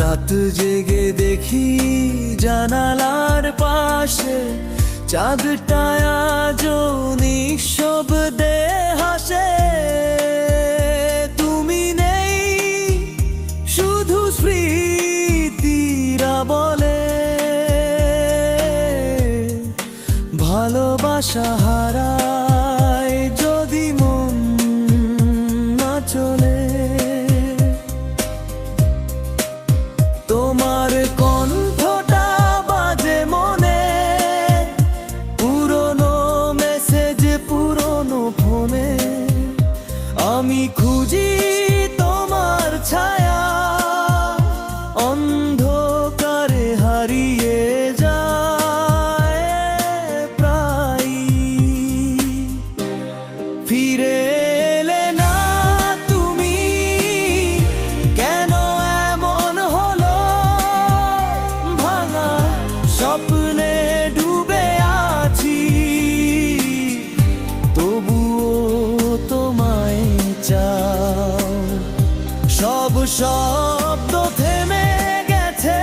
রাত জেগে দেখি জানালার পাশে, চাঁদটা আজ নিঃশব্দে হাসে। তুমি নেই, শুধু স্মৃতিরা বলে। ভালোবাসা হারায় শব্দ থেমে গেছে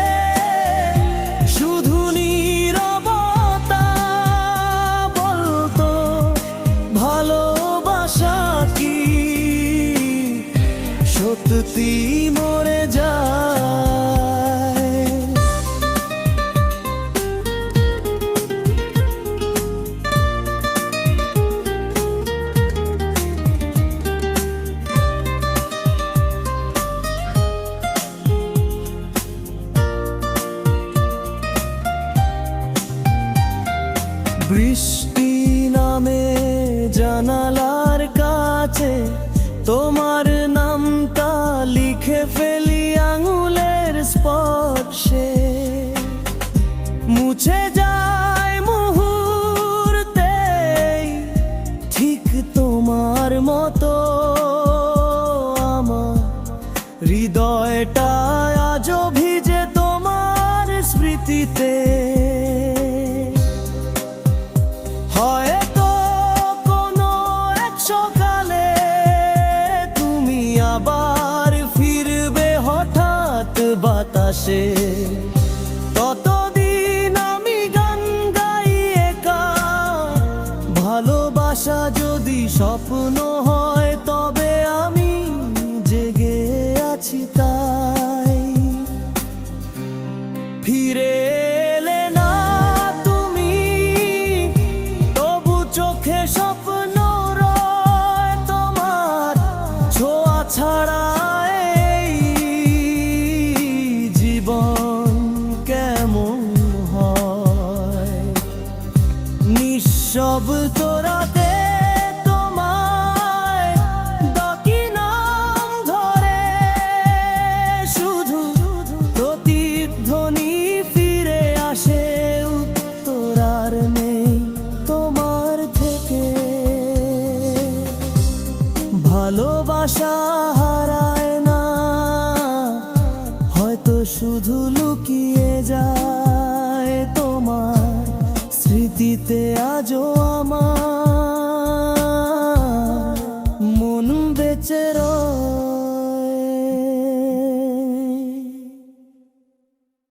শুধু নীরবতা বলতো ভালোবাসা কি? সত্যি বৃষ্টি নামে জানালার কাছে তোমার নামটা লিখে ফেলি আঙুলের স্পর্শে। মুছে যায় মুহূর্তে ঠিক তোমার মতো বাতাসে। ততদিন আমি গান গাই একা। ভালোবাসা যদি স্বপ্ন হয়, তবে আমি জেগে আছি তাই। ফিরে ভালোবাসা